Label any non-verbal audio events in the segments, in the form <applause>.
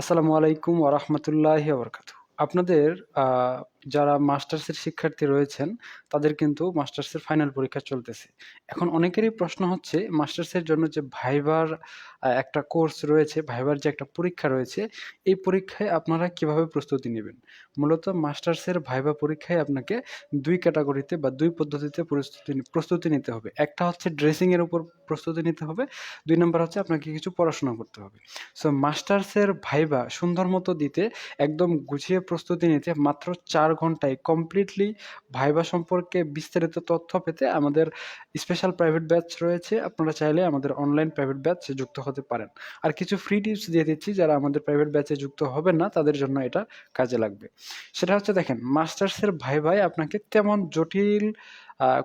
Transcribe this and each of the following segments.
আসসালামু আলাইকুম ওরহমতুল্লাহ বরকাতু আপনাদের যারা মাস্টার্সের শিক্ষার্থী রয়েছেন, তাদের কিন্তু মাস্টার্সের ফাইনাল পরীক্ষা চলতেছে। এখন অনেকেরই প্রশ্ন হচ্ছে, মাস্টার্সের জন্য যে ভাইবার একটা কোর্স রয়েছে, ভাইবার যে একটা পরীক্ষা রয়েছে, এই পরীক্ষায় আপনারা কীভাবে প্রস্তুতি নেবেন? মূলত মাস্টার্সের ভাইবা পরীক্ষায় আপনাকে দুই ক্যাটাগরিতে বা দুই পদ্ধতিতে প্রস্তুতি প্রস্তুতি নিতে হবে। একটা হচ্ছে ড্রেসিং এর উপর প্রস্তুতি নিতে হবে, দুই নম্বর হচ্ছে আপনাকে কিছু পড়াশোনা করতে হবে। সো মাস্টার্সের ভাইবা সুন্দর মতো দিতে, একদম গুছিয়ে প্রস্তুতি নিতে মাত্র চার ঘন্টায় কমপ্লিটলি ভাইবা সম্পর্কে বিস্তারিত তথ্য পেতে আমাদের স্পেশাল প্রাইভেট ব্যাচ রয়েছে। আপনারা চাইলে আমাদের অনলাইন প্রাইভেট ব্যাচে যুক্ত হতে পারেন। আর কিছু ফ্রি টিপস দিয়ে দিচ্ছি যারা আমাদের প্রাইভেট ব্যাচে যুক্ত হবেন না, তাদের জন্য এটা কাজে লাগবে। সেটা হচ্ছে দেখেন মাস্টার্সের ভাই ভাই আপনাকে তেমন জটিল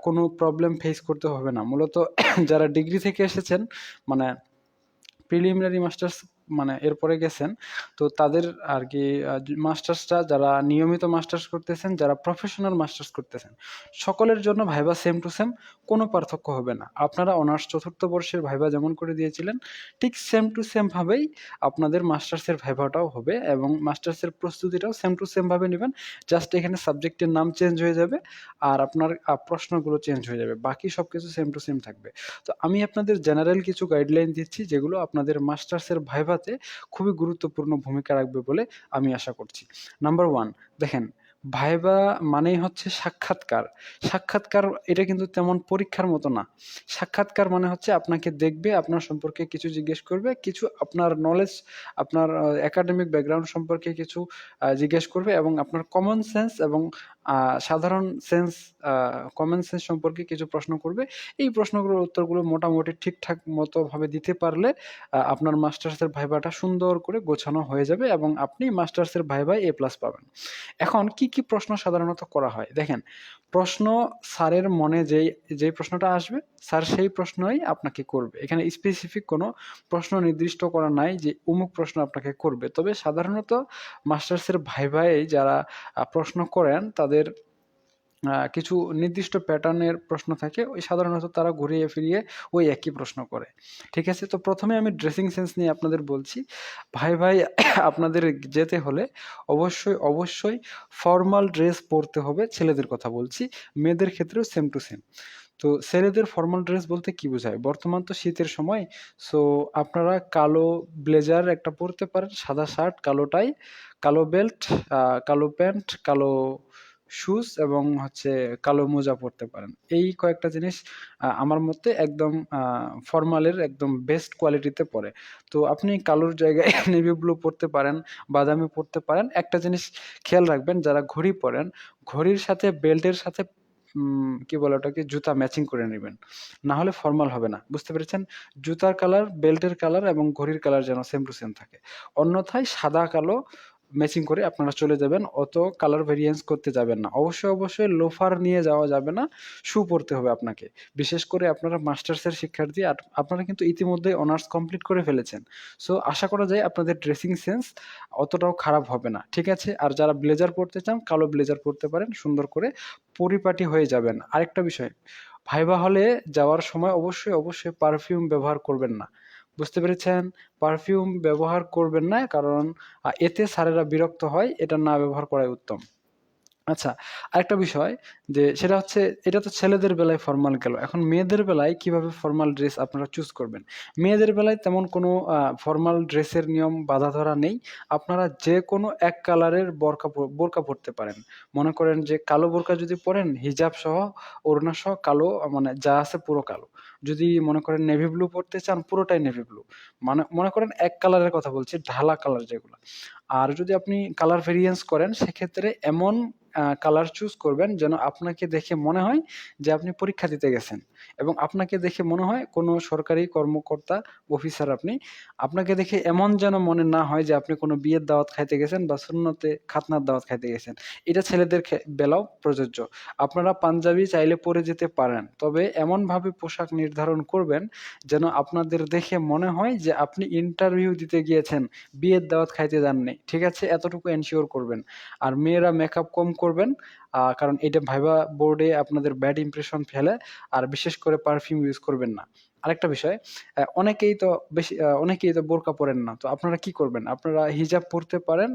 কোনো প্রবলেম ফেস করতে হবে না। মূলত <coughs> যারা ডিগ্রি থেকে এসেছেন মানে প্রিলিমিনারি মাস্টার্স মানে এরপরে গেছেন, তো তাদের আর কি মাস্টার্সটা যারা নিয়মিত মাস্টার্স করতেছেন, যারা প্রফেশনাল মাস্টার্স করতেছেন, সকলের জন্য ভাইবা সেম টু সেম কোনো পার্থক্য হবে না। আপনারা অনার্স চতুর্থ বর্ষের ভাইবা যেমন করে দিয়েছিলেন, ঠিক সেম টু সেম ভাবেই আপনাদের মাস্টার্সের ভাইভাটাও হবে এবং মাস্টার্সের প্রস্তুতিটাও সেম টু সেম ভাবে নেবেন জাস্ট এখানে সাবজেক্টের নাম চেঞ্জ হয়ে যাবে আর আপনার প্রশ্নগুলো চেঞ্জ হয়ে যাবে, বাকি সব কিছু সেম টু সেম থাকবে। তো আমি আপনাদের জেনারেল কিছু গাইডলাইন দিচ্ছি, যেগুলো আপনাদের মাস্টার্সের ভাইভাতে খুবই গুরুত্বপূর্ণ ভূমিকা রাখবে বলে আমি আশা করছি। নাম্বার ওয়ান দেখেন, ভাইবা মানেই হচ্ছে সাক্ষাৎকার। সাক্ষাৎকার এটা কিন্তু তেমন পরীক্ষার মতো না। সাক্ষাৎকার মানে হচ্ছে আপনাকে দেখবে, আপনার সম্পর্কে কিছু জিজ্ঞেস করবে, কিছু আপনার নলেজ আপনার একাডেমিক ব্যাকগ্রাউন্ড সম্পর্কে কিছু জিজ্ঞেস করবে এবং আপনার কমন সেন্স এবং সাধারণ সেন্স কমন সেন্স সম্পর্কে কিছু প্রশ্ন করবে। এই প্রশ্নগুলোর উত্তরগুলো মোটামুটি ঠিকঠাক মতোভাবে দিতে পারলে আপনার মাস্টার্সের ভাইভাটা সুন্দর করে গোছানো হয়ে যাবে এবং আপনি মাস্টার্সের ভাইভায় এ প্লাস পাবেন। এখন কি কি প্রশ্ন সাধারণত করা হয়? দেখেন প্রশ্ন স্যারের মনে যেই যেই প্রশ্নটা আসবে, স্যার সেই প্রশ্নই আপনাকে করবে। এখানে স্পেসিফিক কোনো প্রশ্ন নির্দিষ্ট করা নাই যে অমুক প্রশ্ন আপনাকে করবে। তবে সাধারণত মাস্টার্সের ভাই ভাই যারা প্রশ্ন করেন, তাদের কিছু নির্দিষ্ট প্যাটার্নের প্রশ্ন থাকে, ওই সাধারণত তারা ঘুরিয়ে ফিরিয়ে ওই একই প্রশ্ন করে। ঠিক আছে? তো প্রথমে আমি ড্রেসিং সেন্স নিয়ে আপনাদের বলছি। ভাই ভাই, <coughs> আপনাদের যেতে হলে অবশ্যই অবশ্যই ফর্মাল ড্রেস পরতে হবে, ছেলেদের কথা বলছি। মেয়েদের ক্ষেত্রেও সেম টু সেম তো ছেলেদের ফর্মাল ড্রেস বলতে কি বোঝায়? বর্তমান তো শীতের সময় সো আপনারা কালো ব্লেজার একটা পরতে পারেন, সাদা শার্ট কালো টাই কালো বেল্ট কালো প্যান্ট কালো শুজ এবং হচ্ছে কালো মোজা পরতে পারেন। এই কয়েকটা জিনিস আমার মতে একদম ফর্মালের একদম বেস্ট কোয়ালিটিতে পড়ে তো আপনি কালোর জায়গায় <laughs> নেভি ব্লু পরতে পারেন, বাদামি পরতে পারেন। একটা জিনিস খেয়াল রাখবেন, যারা ঘড়ি পরেন, ঘড়ির সাথে বেল্টের সাথে কি বলে ওটাকে, জুতা ম্যাচিং করে নেবেন। না হলে ফর্মাল হবে না, বুঝতে পেরেছেন? জুতার কালার বেল্টের কালার এবং ঘড়ির কালার যেন সেম টু সেম থাকে। অন্যথায় সাদা কালো ম্যাচিং করে আপনারা চলে যাবেন, অত কালার ভেরিয়েন্স করতে যাবেন না। অবশ্যই অবশ্যই লোফার নিয়ে যাওয়া যাবে না শু পরতে হবে আপনাকে। বিশেষ করে আপনারা মাস্টার্সের শিক্ষার্থী, আর আপনারা কিন্তু ইতিমধ্যে অনার্স কমপ্লিট করে ফেলেছেন। সো আশা করা যায় আপনাদের ড্রেসিং সেন্স অতটাও খারাপ হবে না, ঠিক আছে? আর যারা ব্লেজার পরতে চান, কালো ব্লেজার পরতে পারেন, সুন্দর করে পরিপাটি হয়ে যাবেন। আরেকটা বিষয়, ভাইবা হলে যাওয়ার সময় অবশ্যই অবশ্যই পারফিউম ব্যবহার করবেন না। বুঝতে পেরেছেন? পারফিউম ব্যবহার করবেন না, কারণ এতে স্যারেরা বিরক্ত হয়, এটা না ব্যবহার করাই উত্তম। আচ্ছা আরেকটা বিষয়, যে সেটা হচ্ছে, এটা তো ছেলেদের বেলায় ফর্মাল গেল। এখন মেয়েদের বেলায় কীভাবে ফর্মাল ড্রেস আপনারা চুজ করবেন? মেয়েদের বেলায় তেমন কোনো ফর্মাল ড্রেসের নিয়ম বাধা ধরা নেই। আপনারা যে কোনো এক কালারের বোরকা বোরকা পরতে পারেন। মনে করেন যে কালো বোরকা যদি পরেন, হিজাব সহ, ওড়না সহ, কালো মানে যা আছে পুরো কালো। যদি মনে করেন নেভি ব্লু পরতে চান, পুরোটাই নেভি ব্লু মানে মনে করেন এক কালারের কথা বলছি, ঢালা কালার যেগুলো। আর যদি আপনি কালার ভেরিয়েন্স করেন, সেক্ষেত্রে এমন কালার চুজ করবেন যেন আপনাকে দেখে মনে হয় যে আপনি পরীক্ষা দিতে গেছেন। এবং আপনাকে দেখে মনে হয় কোনো সরকারি কর্মকর্তা অফিসার আপনি, আপনাকে দেখে এমন যেন মনে না হয় যে আপনি কোনো বিয়ের দাওয়াত খাইতে গেছেন বা সুন্নতে খাতনার দাওয়াত খাইতে গেছেন। এটা ছেলেদের বেলাও প্রযোজ্য। আপনারা পাঞ্জাবি চাইলে পরে যেতে পারেন, তবে এমনভাবে পোশাক নির্ধারণ করবেন যেন আপনাদের দেখে মনে হয় যে আপনি ইন্টারভিউ দিতে গিয়েছেন, বিয়ের দাওয়াত খাইতে যাননি। ঠিক আছে, এতটুকু এনশিওর করবেন। আর মেয়েরা মেকআপ কম করবেন কারণ এটা ভাইবা বোর্ডে আপনাদের ব্যাড ইমপ্রেশন ফেলে, আর বিশেষ করে পারফিউম ইউজ করবেন না আরেকটা বিষয় অনেকেই তো বেশি অনেকেই তো বোরকা পরেন না। তো আপনারা কি করবেন? আপনারা হিজাব পরতে পারেন।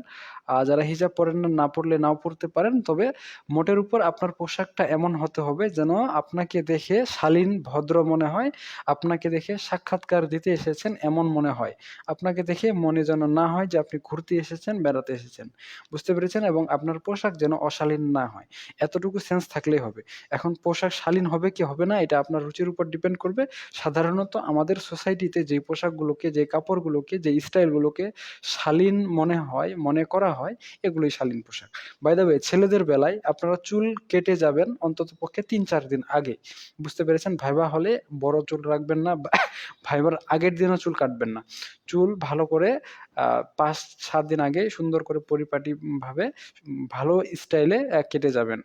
যারা হিজাব পড়েন না, না পড়লে নাও পড়তে পারেন। তবে মোটের উপর আপনার পোশাকটা এমন হতে হবে যেন আপনাকে দেখে শালীন, ভদ্র মনে হয়। আপনাকে দেখে সাক্ষাৎকার দিতে এসেছেন এমন মনে হয়। আপনাকে দেখে মনে যেন না হয় যে আপনি ঘুরতে এসেছেন, বেড়াতে এসেছেন। বুঝতে পেরেছেন? এবং আপনার পোশাক যেন অশালীন না হয়। এতটুকু সেন্স থাকলেই হবে। এখন পোশাক শালীন হবে কি হবে না এটা আপনার রুচির উপর ডিপেন্ড করবে। সাধারণত আমাদের সোসাইটিতে যেই পোশাকগুলোকে, যে কাপড়গুলোকে, যে স্টাইলগুলোকে শালীন মনে হয়, মনে করা হয় এগুলোই শালীন পোশাক। বাই দ্য ওয়ে ছেলেদের বেলায় আপনারা চুল কেটে যাবেন অন্ততপক্ষে ৩-৪ দিন আগে। বুঝতে পেরেছেন? ভাইবা হলে বড় চুল রাখবেন না <laughs> ভাইবার আগের দিনও চুল কাটবেন না। চুল ভালো করে পাঁচ ৫-৭ দিন আগে সুন্দর করে পরিপাটি ভাবে ভালো স্টাইলে কেটে যাবেন।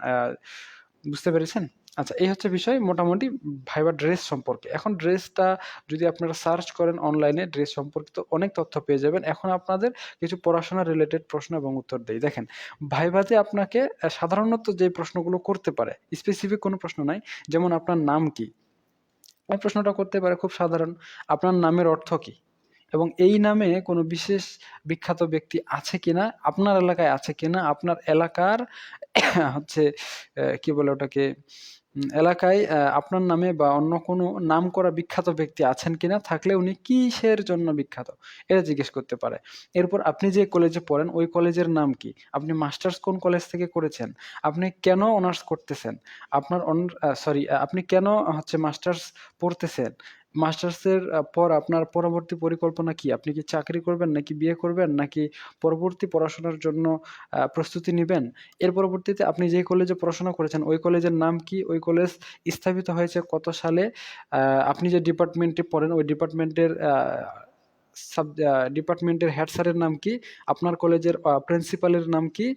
বুঝতে পেরেছেন? আচ্ছা এই হচ্ছে বিষয় মোটামুটি ভাইবা ড্রেস সম্পর্কে। এখন ড্রেসটা যদি আপনারা সার্চ করেন অনলাইনে ড্রেস সম্পর্কিত অনেক তথ্য পেয়ে যাবেন। এখন আপনাদের কিছু পড়াশোনা রিলেটেড প্রশ্ন এবং উত্তর দেই। দেখেন ভাইভাতে আপনাকে সাধারণত যে প্রশ্নগুলো করতে পারে, স্পেসিফিক কোনো প্রশ্ন নাই। যেমন আপনার নাম কি? এই প্রশ্নটা করতে পারে খুব সাধারণ। আপনার নামের অর্থ কি? এবং এই নামে কোনো বিশেষ বিখ্যাত ব্যক্তি আছে কিনা? আপনার এলাকায় আছে কিনা? আপনার এলাকার <coughs> হচ্ছে কি বলে ওটাকে? এলাকায় আপনার নামে বা অন্য কোনো নাম করা বিখ্যাত ব্যক্তি আছেন কিনা? থাকলে উনি কিসের জন্য বিখ্যাত? এটা জিজ্ঞেস করতে পারে। এরপর আপনি যে কলেজে পড়েন, ওই কলেজের নাম কি? আপনি মাস্টার্স কোন কলেজ থেকে করেছেন? আপনি কেন অনার্স করতেছেন? আপনার সরি আপনি কেন হচ্ছে মাস্টার্স পড়তেছেন? মাস্টার্সের পর আপনার পরবর্তী পরিকল্পনা কি? আপনি কি চাকরি করবেন নাকি বিয়ে করবেন নাকি পরবর্তী পড়াশোনার জন্য প্রস্তুতি নেবেন এর পরবর্তীতে আপনি যে কলেজে পড়াশোনা করেছেন, ওই কলেজের নাম কি? ওই কলেজ স্থাপিত হয়েছে কত সালে? আপনি যে ডিপার্টমেন্টে পড়েন, ওই ডিপার্টমেন্টের সাব ডিপার্টমেন্টের হেড স্যারের নাম কি? আপনার কলেজের প্রিন্সিপালের নাম কি?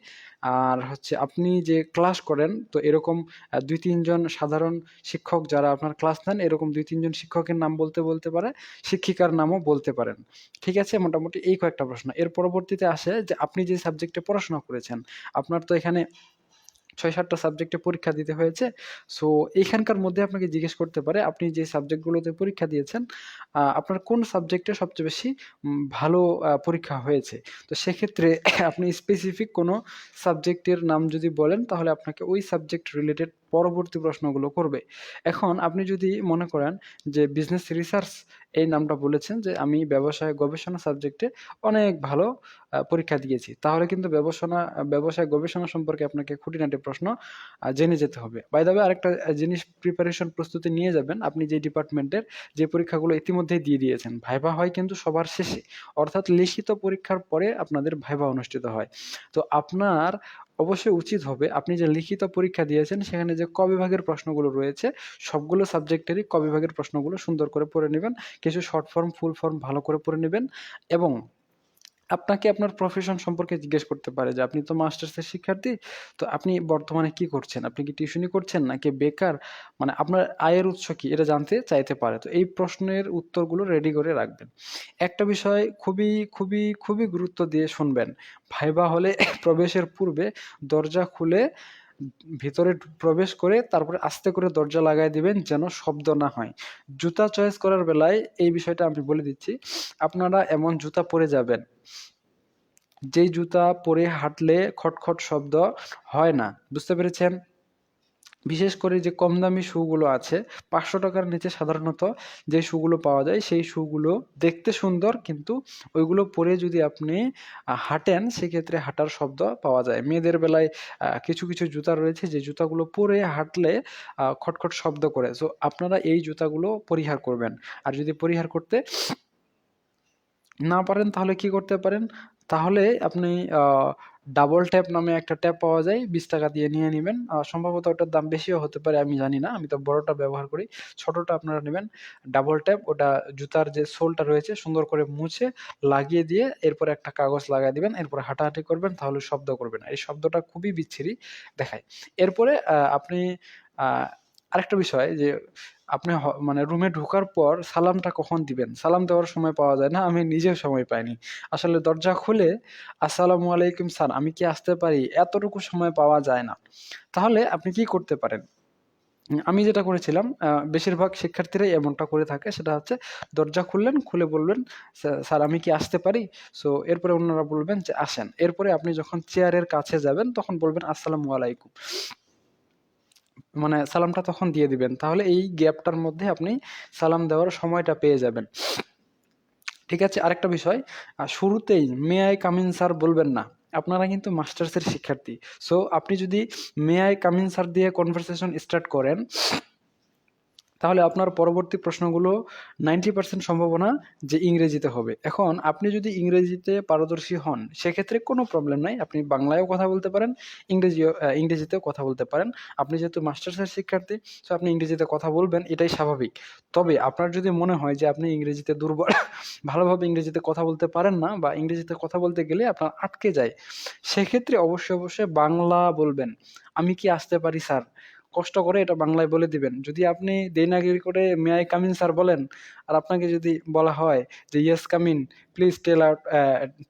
আর হচ্ছে আপনি যে ক্লাস করেন তো এরকম দুই ২-৩ সাধারণ শিক্ষক যারা আপনার ক্লাস নেন এরকম দুই তিনজন শিক্ষকের নাম বলতে, বলতে পারে, শিক্ষিকার নামও বলতে পারেন। ঠিক আছে? মোটামুটি এই কয়েকটা প্রশ্ন। এর পরবর্তীতে আসে যে আপনি যে সাবজেক্টে পড়াশোনা করেছেন, আপনার তো এখানে ৬-৭ টা সাবজেক্টে পরীক্ষা দিতে হয়েছে। সো এইখানকার মধ্যে আপনাকে জিজ্ঞেস করতে পারে আপনি যে সাবজেক্টগুলোতে পরীক্ষা দিয়েছেন, আপনার কোন সাবজেক্টে সবচেয়ে বেশি ভালো পরীক্ষা হয়েছে? তো সেক্ষেত্রে আপনি স্পেসিফিক কোনো সাবজেক্টের নাম যদি বলেন তাহলে আপনাকে ওই সাবজেক্ট রিলেটেড পরবর্তী প্রশ্নগুলো করবে। এখন আপনি যদি মনে করেন যে বিজনেস রিসার্চ এই নামটা বলেছেন যে আমি ব্যবসায় গবেষণা সাবজেক্টে অনেক ভালো পরীক্ষা দিয়েছি। তাহলে কিন্তু ব্যবসনা, ব্যবসায় গবেষণা সম্পর্কে আপনাকে খুঁটিনাটি প্রশ্ন জেনে যেতে হবে। বাই ওয়ে আরেকটা জিনিস প্রিপারেশন প্রস্তুতি নিয়ে যাবেন আপনি যে ডিপার্টমেন্টের যে পরীক্ষাগুলো ইতিমধ্যেই দিয়ে দিয়েছেন। ভাইভা হয় কিন্তু সবার শেষে। অর্থাৎ লিখিত পরীক্ষার পরে আপনাদের ভাইভা অনুষ্ঠিত হয়। তো আপনার অবশ্যই উচিত হবে। আপনি যে লিখিত পরীক্ষা দিয়েছেন সেখানে যে ক বিভাগের প্রশ্নগুলো রয়েছে সবগুলো সাবজেক্টেরই ক বিভাগের প্রশ্নগুলো সুন্দর করে পড়ে নেবেন। কিছু শর্ট ফর্ম, ফুল ফর্ম ভালো করে পড়ে নেবেন এবং আপনাকে আপনার প্রফেশন সম্পর্কে জিজ্ঞেস করতে পারে যে আপনি তো মাস্টার্সের শিক্ষার্থী। তো আপনি বর্তমানে কি করছেন? আপনি কি টিউশনি করছেন নাকি বেকার? মানে আপনার আয়ের উৎস কি? এটা জানতে চাইতে পারে। তো এই প্রশ্নের উত্তরগুলো রেডি করে রাখবেন। একটা বিষয় খুবই, খুবই, খুবই গুরুত্ব দিয়ে শুনবেন। ভাইবা হলে <laughs> প্রবেশের পূর্বে দরজা খুলে ভিতরে প্রবেশ করে তারপরে আস্তে করে দরজা লাগাই দিবেন যেন শব্দ না হয়। জুতা চয়েস করার বেলায় এই বিষয়টা আমি বলে দিচ্ছি। আপনারা এমন জুতা পরে যাবেন, যেই জুতা পরে হাঁটলে খটখট শব্দ হয় না। বুঝতে পেরেছেন? বিশেষ করে যে কম দামি শুগুলো আছে পাঁচশো টাকার নিচে সাধারণত যে শুগুলো পাওয়া যায় সেই শুগুলো দেখতে সুন্দর কিন্তু ওইগুলো পরে যদি আপনি হাঁটেন সেক্ষেত্রে হাঁটার শব্দ পাওয়া যায়। মেয়েদের বেলায় কিছু, কিছু জুতা রয়েছে যে জুতাগুলো পরে হাঁটলে খটখট শব্দ করে। সো আপনারা এই জুতাগুলো পরিহার করবেন। আর যদি পরিহার করতে না পারেন তাহলে কি করতে পারেন? তাহলে আপনি ডাবল ট্যাপ নামে একটা ট্যাপ পাওয়া যায় ৳২০ দিয়ে নিয়ে নিবেন। সম্ভবত ওটার দাম বেশিও হতে পারে, আমি জানি না। আমি তো বড়টা ব্যবহার করি। ছোটটা আপনারা নেবেন ডাবল ট্যাপ ওটা জুতার যে সোলটা রয়েছে, সুন্দর করে মুছে, লাগিয়ে দিয়ে এরপরে একটা কাগজ লাগায় দিবেন। এরপরে হাঁটাহাঁটি করবেন, তাহলে শব্দ করবে না। এই শব্দটা খুবই বিচ্ছিরি দেখায়। এরপরে আপনি আরেকটা বিষয় যে আপনি মানে রুমে ঢোকার পর সালামটা কখন দিবেন? সালাম দেওয়ার সময় পাওয়া যায় না। আমি নিজেও সময় পাইনি। আসলে দরজা খুলে আসসালামু আলাইকুম স্যার আমি কি আসতে পারি? এতটুকু সময় পাওয়া যায় না। তাহলে আপনি কি করতে পারেন? আমি যেটা করেছিলাম বেশিরভাগ শিক্ষার্থীরাই এমনটা করে থাকে। সেটা হচ্ছে দরজা খুললেন, খুলে বললেন, "স্যা স্যার আমি কি আসতে পারি?" সো এরপরে অন্যরা বলবেন যে, "আসেন।" এরপরে আপনি যখন চেয়ারের কাছে যাবেন তখন বলবেন, "আসসালামু আলাইকুম।" মানে সালামটা তখন দিয়ে দিবেন। তাহলে এই গ্যাপটার মধ্যে আপনি সালাম দেওয়ার সময়টা পেয়ে যাবেন। ঠিক আছে? আরেকটা বিষয়, শুরুতেই "মে আই কামিন স্যার?" বলবেন না। আপনারা কিন্তু মাস্টার্সের শিক্ষার্থী। সো আপনি যদি "মে আই কামিন স্যার?" দিয়ে কনভারসেশন স্টার্ট করেন তাহলে আপনার পরবর্তী প্রশ্নগুলো 90% সম্ভাবনা যে ইংরেজিতে হবে। এখন আপনি যদি ইংরেজিতে পারদর্শী হন, সেক্ষেত্রে কোনো প্রবলেম নাই। আপনি বাংলায়ও কথা বলতে পারেন, ইংরেজিও আ ইংরেজিতেও কথা বলতে পারেন। আপনি যেহেতু মাস্টার্সের শিক্ষার্থী, সো আপনি ইংরেজিতে কথা বলবেন, এটাই স্বাভাবিক। তবে আপনার যদি মনে হয় যে আপনি ইংরেজিতে দুর্বল, <laughs> ভালোভাবে ইংরেজিতে কথা বলতে পারেন না বা ইংরেজিতে কথা বলতে গেলে আপনার আটকে যায়, সেক্ষেত্রে অবশ্যই, অবশ্যই বাংলা বলবেন। "আমি কি আসতে পারি স্যার?" কষ্ট করে এটা বাংলায় বলে দিবেন। যদি আপনি দেনাগিরি করে "may I come in sir?" বলেন, আর আপনাকে যদি বলা হয় যে "yes come in, please tell out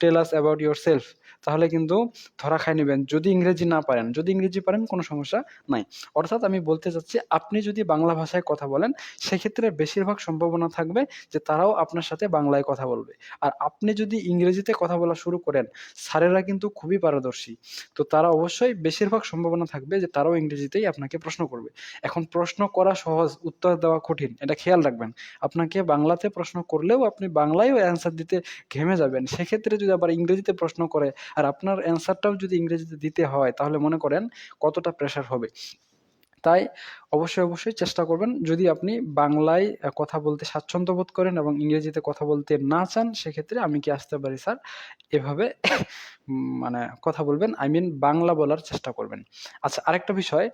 tell us about yourself" তাহলে কিন্তু ধরা খায় নিবেন। যদি ইংরেজি না পারেন। যদি ইংরেজি পারেন কোনো সমস্যা নাই। অর্থাৎ আমি বলতে চাচ্ছি আপনি যদি বাংলা ভাষায় কথা বলেন, সেক্ষেত্রে বেশিরভাগ সম্ভাবনা থাকবে যে তারাও আপনার সাথে বাংলায় কথা বলবে। আর আপনি যদি ইংরেজিতে কথা বলা শুরু করেন, স্যারেরা কিন্তু খুবই পারদর্শী। তো তারা অবশ্যই বেশিরভাগ সম্ভাবনা থাকবে যে তারাও ইংরেজিতেই আপনাকে প্রশ্ন করবে। এখন প্রশ্ন করা সহজ, উত্তর দেওয়া কঠিন। এটা খেয়াল রাখবেন। আপনাকে বাংলাতে প্রশ্ন করলেও আপনি বাংলায়ও অ্যান্সার দিতে ঘেমে যাবেন। সেক্ষেত্রে যদি আবার ইংরেজিতে প্রশ্ন করে আর আপনার অ্যান্সারটাও যদি ইংরেজিতে দিতে হয়, তাহলে মনে করেন কতটা প্রেশার হবে। তাই অবশ্যই, অবশ্যই চেষ্টা করবেন যদি আপনি বাংলায় কথা বলতে স্বাচ্ছন্দ্য বোধ করেন এবং ইংরেজিতে কথা বলতে না চান, সেক্ষেত্রে "আমি কি আসতে পারি স্যার?" এভাবে <laughs> মানে কথা বলবেন। আই মিন বাংলা বলার চেষ্টা করবেন। আচ্ছা আরেকটা বিষয়,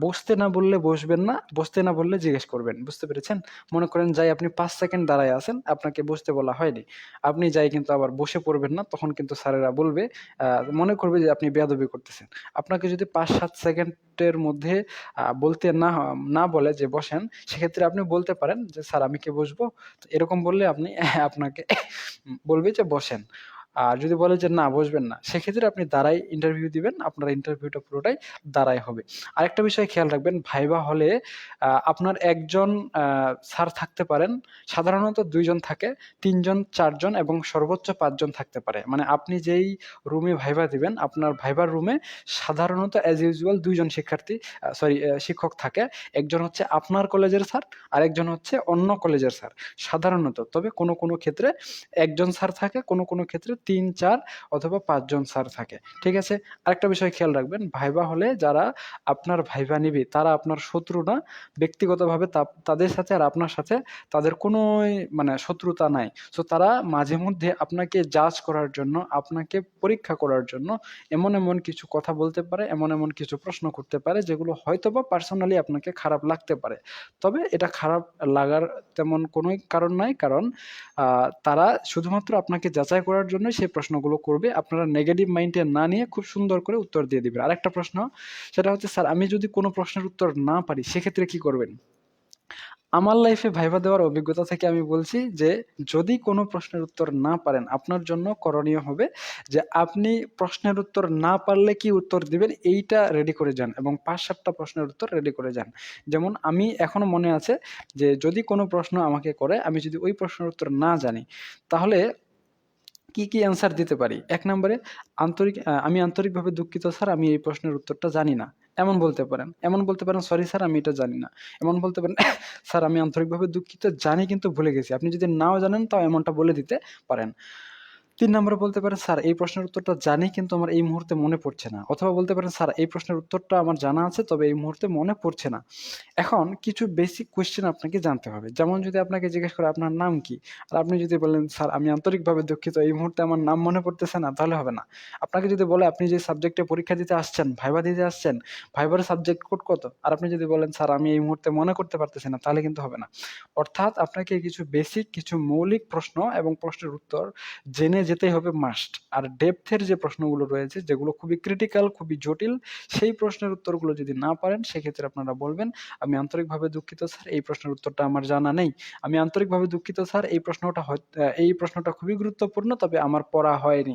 বসতে না বললে বসবেন না, বসতে না বললে জিজ্ঞেস করবেন। বুঝতে পেরেছেন? মনে করেন যাই আপনি পাঁচ সেকেন্ড দাঁড়ায় আছেন, আপনাকে বসতে বলা হয়নি। আপনি যাই কিন্তু আবার বসে পড়বেন না, তখন কিন্তু স্যারেরা বলবে, মনে করবে যে আপনি বেয়াদবি করতেছেন। আপনাকে যদি ৫-৭ সেকেন্ডের মধ্যে আ বলতে না না বলে যে বসেন, সেক্ষেত্রে আপনি বলতে পারেন যে, "স্যার আমি কি বসবো?" এরকম বললে আপনি <laughs> আপনাকে বলবে যে বসেন। আর যদি বলে যে না বসবেন না, সেক্ষেত্রে আপনি দাঁড়ায় ইন্টারভিউ দিবেন। আপনার ইন্টারভিউটা পুরোটাই দাঁড়াই হবে। আরেকটা বিষয় খেয়াল রাখবেন, ভাইবা হলে আপনার ১ জন স্যার থাকতে পারেন। সাধারণত দুইজন থাকে, তিনজন চারজন এবং সর্বোচ্চ পাঁচজন থাকতে পারে। মানে আপনি যেই রুমে ভাইবা দিবেন, আপনার ভাইবার রুমে সাধারণত অ্যাজ ইউজুয়াল দুইজন শিক্ষার্থী সরি শিক্ষক থাকে। একজন হচ্ছে আপনার কলেজের স্যার, আর একজন হচ্ছে অন্য কলেজের স্যার। সাধারণত। তবে কোনো, কোনো ক্ষেত্রে একজন স্যার থাকে, কোনো, কোনো ক্ষেত্রে ৩, ৪ অথবা পাঁচজন স্যার থাকে। ঠিক আছে? আরেকটা বিষয় খেয়াল রাখবেন, ভাইবা হলে যারা আপনার ভাইবা নিবে, তারা আপনার শত্রু না। ব্যক্তিগতভাবে তাদের সাথে আর আপনার সাথে তাদের কোনোই মানে শত্রুতা নাই। সো তারা মাঝে মধ্যে আপনাকে জাজ করার জন্য, আপনাকে পরীক্ষা করার জন্য এমন, এমন কিছু কথা বলতে পারে, এমন, এমন কিছু প্রশ্ন করতে পারে, যেগুলো হয়তোবা পার্সোনালি আপনাকে খারাপ লাগতে পারে। তবে এটা খারাপ লাগার তেমন কোনোই কারণ নাই। কারণ তারা শুধুমাত্র আপনাকে যাচাই করার জন্যই সেই প্রশ্নগুলো করবে। আপনারা নেগেটিভ মাইন্ডে না নিয়ে খুব সুন্দর করে উত্তর দিয়ে দিবেন। আরেকটা প্রশ্ন, সেটা হচ্ছে, "স্যার আমি যদি কোনো প্রশ্নের উত্তর না পারি, সেক্ষেত্রে কি করবেন?" আমার লাইফে ভাইবা দেওয়ার অভিজ্ঞতা থেকে আমি বলছি যে, যদি কোনো প্রশ্নের উত্তর না পারেন, আপনার জন্য করণীয় হবে যে আপনি প্রশ্নের উত্তর না পারলে কি উত্তর দিবেন, এইটা রেডি করে যান এবং পাঁচ সাতটা প্রশ্নের উত্তর রেডি করে যান। যেমন আমি এখনও মনে আছে যে যদি কোনো প্রশ্ন আমাকে করে, আমি যদি ওই প্রশ্নের উত্তর না জানি, তাহলে কি, কি অ্যান্সার দিতে পারি? এক নম্বরে আন্তরিক "আমি আন্তরিকভাবে দুঃখিত স্যার, আমি এই প্রশ্নের উত্তরটা জানি না।" এমন বলতে পারেন। এমন বলতে পারেন, "সরি স্যার আমি এটা জানি না।" এমন বলতে পারেন, "স্যার আমি আন্তরিকভাবে দুঃখিত, জানি কিন্তু ভুলে গেছি।" আপনি যদি নাও জানেন তাও এমনটা বলে দিতে পারেন। ৩ নম্বরে বলতে পারেন, "স্যার এই প্রশ্নের উত্তরটা জানি কিন্তু আমার এই মুহূর্তে মনে পড়ছে না।" অথবা বলতে পারেন, "স্যার এই প্রশ্নের উত্তরটা আমার জানা আছে তবে এই মুহূর্তে মনে পড়ছে না।" এখন কিছু বেসিক কোয়েশ্চেন আপনাকে জানতে হবে। যেমন যদি আপনাকে জিজ্ঞেস করে, "আপনার নাম কি?" আর আপনি যদি বলেন, "স্যার আমি আন্তরিকভাবে দুঃখিত, এই মুহূর্তে আমার নাম মনে পড়তেছে না।" তাহলে হবে না। আপনাকে যদি বলে, "আপনি যে সাবজেক্টে পরীক্ষা দিতে আসছেন, ভাইবা দিতে আসছেন, ভাইবার সাবজেক্ট কোড কত?" আর আপনি যদি বলেন, "স্যার আমি এই মুহূর্তে মনে করতে পারতেছি না।" তাহলে কিন্তু হবে না। অর্থাৎ আপনাকে কিছু বেসিক, কিছু মৌলিক প্রশ্ন এবং প্রশ্নের উত্তর জেনে যেতেই হবে মাস্ট। আর ডেপথ এর যে প্রশ্নগুলো রয়েছে, যেগুলো খুবই ক্রিটিক্যাল, খুবই জটিল, সেই প্রশ্নের উত্তরগুলো যদি না পারেন, সেক্ষেত্রে আপনারা বলবেন, "আমি আন্তরিকভাবে দুঃখিত স্যার, এই প্রশ্নের উত্তরটা আমার জানা নেই। আমি আন্তরিকভাবে দুঃখিত স্যার, এই প্রশ্নটা এই প্রশ্নটা খুবই গুরুত্বপূর্ণ, তবে আমার পড়া হয়নি।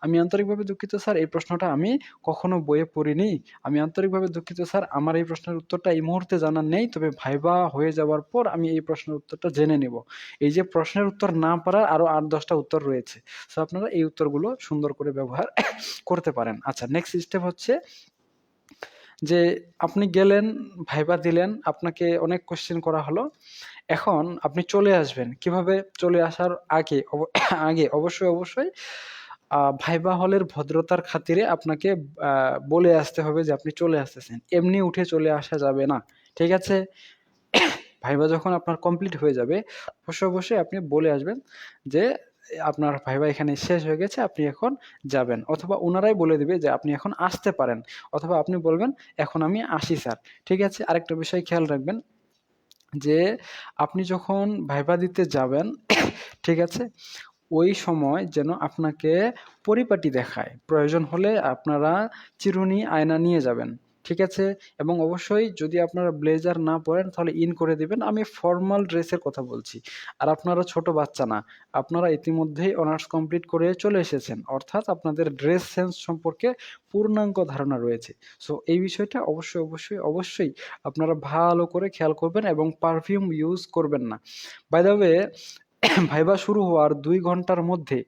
আমি আন্তরিকভাবে দুঃখিত স্যার এই প্রশ্নটা আমি কখনো বইয়ে পড়িনি আমি আন্তরিকভাবে দুঃখিত স্যার আমার এই প্রশ্নের উত্তরটা এই মুহূর্তে জানা নেই তবে ভাইবা হয়ে যাওয়ার পর আমি এই প্রশ্নের উত্তরটা জেনে নেব এই যে প্রশ্নের উত্তর না পারার আরও আট দশটা উত্তর রয়েছে সো আপনারা এই উত্তরগুলো সুন্দর করে ব্যবহার <coughs> করতে পারেন। আচ্ছা নেক্সট স্টেপ হচ্ছে যে আপনি গেলেন, ভাইবা দিলেন, আপনাকে অনেক কোশ্চেন করা হলো। এখন আপনি চলে আসবেন। কীভাবে চলে আসার আগে? <coughs> আগে অবশ্যই অবশ্যই ভাইবা হলের ভদ্রতার খাতিরে আপনাকে বলে আসতে হবে যে আপনি চলে আসতেছেন। এমনি উঠে চলে আসা যাবে না। ঠিক আছে? <coughs> ভাইবা যখন আপনার কমপ্লিট হয়ে যাবে, অবশ্যই অবশ্যই আপনি বলে আসবেন যে আপনার ভাইবা এখানে শেষ হয়ে গেছে, আপনি এখন যাবেন। অথবা ওনারাই বলে দিবে যে আপনি এখন আসতে পারেন। অথবা আপনি বলবেন, এখন আমি আসি, স্যার। ঠিক আছে? আরেকটা বিষয় খেয়াল রাখবেন যে আপনি যখন ভাইবা দিতে যাবেন, <coughs> ঠিক আছে? ওই সময় যেন আপনাকে পরিপাটি দেখায়। প্রয়োজন হলে আপনারা চিরুনি আয়না নিয়ে যাবেন। ঠিক আছে? এবং অবশ্যই যদি আপনারা ব্লেজার না পরেন, তাহলে ইন করে দিবেন। আমি ফর্মাল ড্রেসের কথা বলছি। আর আপনারা ছোট বাচ্চা না, আপনারা ইতিমধ্যেই অনার্স কমপ্লিট করে চলে এসেছেন। অর্থাৎ আপনাদের ড্রেস সেন্স সম্পর্কে পূর্ণাঙ্গ ধারণা রয়েছে। সো, এই বিষয়টা অবশ্যই অবশ্যই অবশ্যই আপনারা ভালো করে খেয়াল করবেন এবং পারফিউম ইউজ করবেন না। বাই দ্য ওয়ে ভাইবা শুরু হওয়ার দুই ঘণ্টার মধ্যে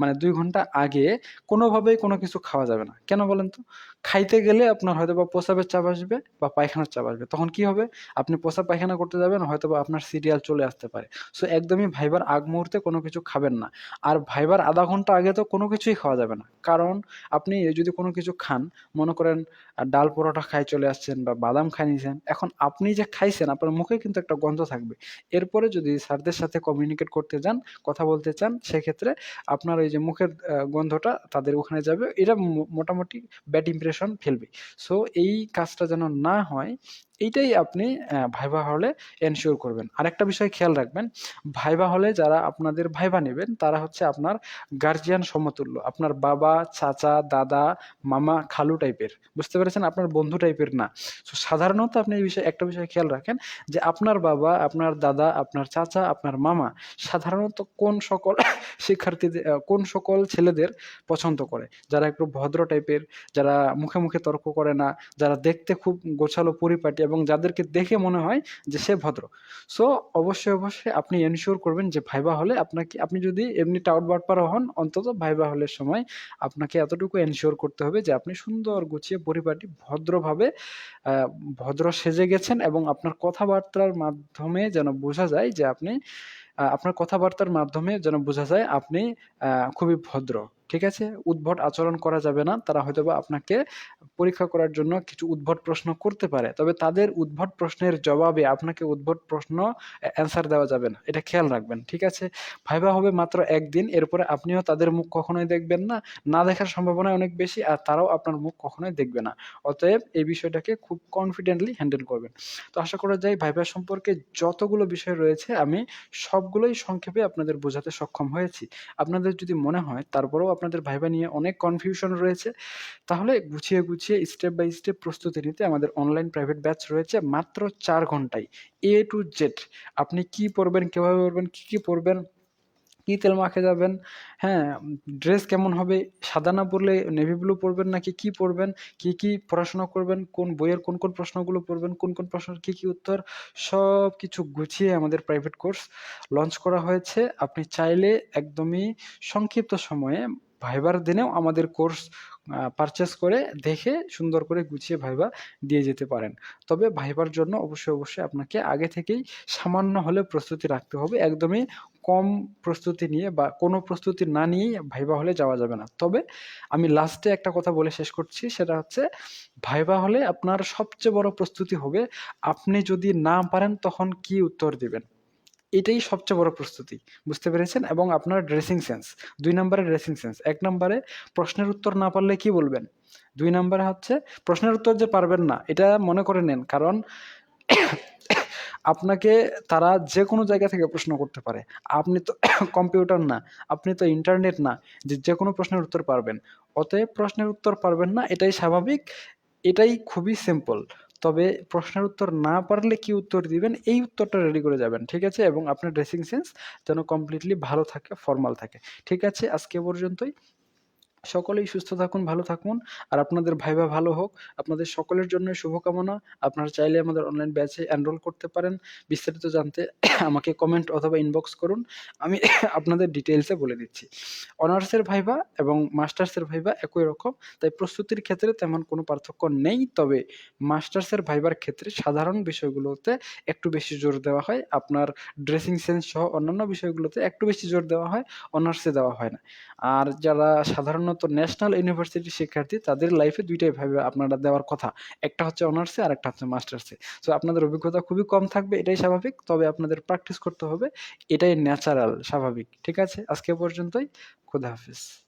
মানে দুই ঘণ্টা আগে কোনোভাবেই কোনো কিছু খাওয়া যাবে না। কেন বলেন তো? খাইতে গেলে আপনার হয়তো বা প্রসাবের চাপ আসবে বা পায়খানার চাপ আসবে। তখন কি হবে? আপনি প্রসাব পায়খানা করতে যাবেন হয়তো বা আপনার সিরিয়াল চলে আসতে পারে। সো একদমই ভাইবার আগ মুহূর্তে কোনো কিছু খাবেন না। আর ভাইবার আধা ঘণ্টা আগে তো কোনো কিছুই খাওয়া যাবে না। কারণ আপনি যদি কোনো কিছু খান, মনে করেন ডাল পরোটা খাই চলে আসছেন বা বাদাম খাই নিয়েছেন এখন আপনি যে খাইছেন, আপনার মুখে কিন্তু একটা গন্ধ থাকবে। এরপরে যদি স্যারদের সাথে কমিউনিকেট করতে যান, কথা বলতে চান, সেক্ষেত্রে আপনার ওই যে মুখের গন্ধটা তাদের ওখানে যাবে। এটা মোটামুটি ব্যাড ইমপ্রেশন ফেলবে। সো এই কাজটা যেন না হয়, এইটাই আপনি ভাইবা হলে এনশিওর করবেন। আরেকটা বিষয় খেয়াল রাখবেন ভাইবা হলে যারা আপনাদের ভাইবা নেবেন, তারা হচ্ছে আপনার গার্জিয়ান সমতুল্য। আপনার বাবা, চাচা, দাদা, মামা, খালু টাইপের বুঝতে পেরেছেন? আপনার বন্ধু টাইপের না। সো সাধারণত আপনি এই বিষয়ে একটা বিষয় খেয়াল রাখেন যে, আপনার বাবা, আপনার দাদা, আপনার চাচা, আপনার মামা সাধারণত কোন সকল শিক্ষার্থীদের, কোন সকল ছেলেদের পছন্দ করে? যারা একটু ভদ্র টাইপের যারা মুখে মুখে তর্ক করে না, যারা দেখতে খুব গোছালো, পরিপাটি এবং যাদেরকে দেখে মনে হয় যে সে ভদ্র। সো অবশ্যই অবশ্যই আপনি এনশিওর করবেন যে ভাইবা হলে আপনাকে, আপনি যদি এমনি টাউট বাটপাড়া হন, অন্তত ভাইবা হলের সময় আপনাকে এতটুকু এনশিওর করতে হবে যে আপনি সুন্দর, গুছিয়ে, পরিপাটি, ভদ্রভাবে ভদ্র সেজে গেছেন এবং আপনার কথাবার্তার মাধ্যমে যেন বোঝা যায় যে আপনি আপনার কথাবার্তার মাধ্যমে যেন বোঝা যায় আপনি খুবই ভদ্র। ঠিক আছে? উদ্ভট আচরণ করা যাবে না। তারা হয়তোবা আপনাকে পরীক্ষা করার জন্য কিছু উদ্ভট প্রশ্ন করতে পারে। তবে তাদের উদ্ভট প্রশ্নের জবাবে আপনাকে উদ্ভট প্রশ্ন অ্যান্সার দেওয়া যাবে না। এটা খেয়াল রাখবেন, ঠিক আছে? ভাইবা হবে মাত্র একদিন। এরপরে আপনিও তাদের মুখ কখনোই দেখবেন না। না দেখার সম্ভাবনা অনেক বেশি আর তারাও আপনার মুখ কখনোই দেখবে না। অতএব এই বিষয়টাকে খুব কনফিডেন্টলি হ্যান্ডেল করবেন। তো আশা করা যায় ভাইবা সম্পর্কে যতগুলো বিষয় রয়েছে, আমি সবগুলোই সংক্ষেপে আপনাদের বোঝাতে সক্ষম হয়েছি। আপনাদের যদি মনে হয়, তারপরেও আপনাদের ভাইবা নিয়ে অনেক কনফিউশন রয়েছে। তাহলে গুছিয়ে গুছিয়ে স্টেপ বাই স্টেপ প্রস্তুতি নিতে আমাদের অনলাইন প্রাইভেট ব্যাচ রয়েছে মাত্র চার ঘন্টায়। এ টু জেড আপনি কি পড়বেন কীভাবে পড়বেন কী কী পড়বেন কি তেল মাখে যাবেন হ্যাঁ ড্রেস কেমন হবে, সাদা না পরলে নেভি ব্লু পরবেন নাকি কি পরবেন, কি কি পড়াশোনা করবেন, কোন বইয়ের কোন কোন প্রশ্নগুলো পড়বেন, কোন কোন প্রশ্নের কি কি উত্তর সব কিছু গুছিয়ে আমাদের প্রাইভেট কোর্স লঞ্চ করা হয়েছে। আপনি চাইলে একদমই সংক্ষিপ্ত সময়ে ভাইবার দিনেও আমাদের কোর্স পারচেস করে দেখে সুন্দর করে গুছিয়ে ভাইবা দিয়ে যেতে পারেন। তবে ভাইবার জন্য অবশ্যই অবশ্যই আপনাকে আগে থেকেই সামান্য হলে প্রস্তুতি রাখতে হবে। একদমই কম প্রস্তুতি নিয়ে বা কোনো প্রস্তুতি না নিয়েই ভাইবা হলে যাওয়া যাবে না। তবে আমি লাস্টে একটা কথা বলে শেষ করছি, সেটা হচ্ছে ভাইবা হলে আপনার সবচেয়ে বড় প্রস্তুতি হবে, আপনি যদি না পারেন তখন কি উত্তর দিবেন? এটাই সবচেয়ে বড় প্রস্তুতি, বুঝতে পেরেছেন? এবং আপনার ড্রেসিং সেন্স দুই নম্বরে ড্রেসিং সেন্স এক নম্বরে প্রশ্নের উত্তর না পারলে কি বলবেন? দুই নম্বরে হচ্ছে প্রশ্নের উত্তর যে পারবেন না, এটা মনে করে নেন, কারণ আপনাকে তারা যে কোনো জায়গা থেকে প্রশ্ন করতে পারে। আপনি তো কম্পিউটার না, আপনি তো ইন্টারনেট না, যে যে কোনো প্রশ্নের উত্তর পারবেন। অতএব প্রশ্নের উত্তর পারবেন না, এটাই স্বাভাবিক, এটাই খুবই সিম্পল তবে প্রশ্নের উত্তর না পারলে কি উত্তর দিবেন? এই উত্তরটা রেডি করে যাবেন, ঠিক আছে? এবং আপনার ড্রেসিং সেন্স যেন কমপ্লিটলি ভালো থাকে ফর্মাল থাকে। ঠিক আছে? আজকে পর্যন্তই। সকলেই সুস্থ থাকুন, ভালো থাকুন। আর আপনাদের ভাইবা ভালো হোক। আপনাদের সকলের জন্যই শুভকামনা। আপনারা চাইলে আমাদের অনলাইন ব্যাচে এনরোল করতে পারেন। বিস্তারিত জানতে <coughs> আমাকে কমেন্ট অথবা ইনবক্স করুন। আমি <coughs> আপনাদের ডিটেইলসে বলে দিচ্ছি। অনার্সের ভাইবা এবং মাস্টার্সের ভাইবা একই রকম। তাই প্রস্তুতির ক্ষেত্রে তেমন কোনো পার্থক্য নেই। তবে মাস্টার্সের ভাইবার ক্ষেত্রে সাধারণ বিষয়গুলোতে একটু বেশি জোর দেওয়া হয়। আপনার ড্রেসিং সেন্স সহ অন্যান্য বিষয়গুলোতে একটু বেশি জোর দেওয়া হয়, অনার্সে দেওয়া হয় না। আর যারা সাধারণত ন্যাশনাল ইউনিভার্সিটির শিক্ষার্থী তাদের লাইফে দুইটাই ভাবে আপনারা দেওয়ার কথা। একটা হচ্ছে অনার্সে আর একটা হচ্ছে মাস্টার্সে। সো আপনাদের অভিজ্ঞতা খুবই কম থাকবে এটাই স্বাভাবিক। তবে আপনাদের প্র্যাকটিস করতে হবে। এটাই ন্যাচারাল, স্বাভাবিক। ঠিক আছে? আজকে পর্যন্তই। খুদা হাফেজ।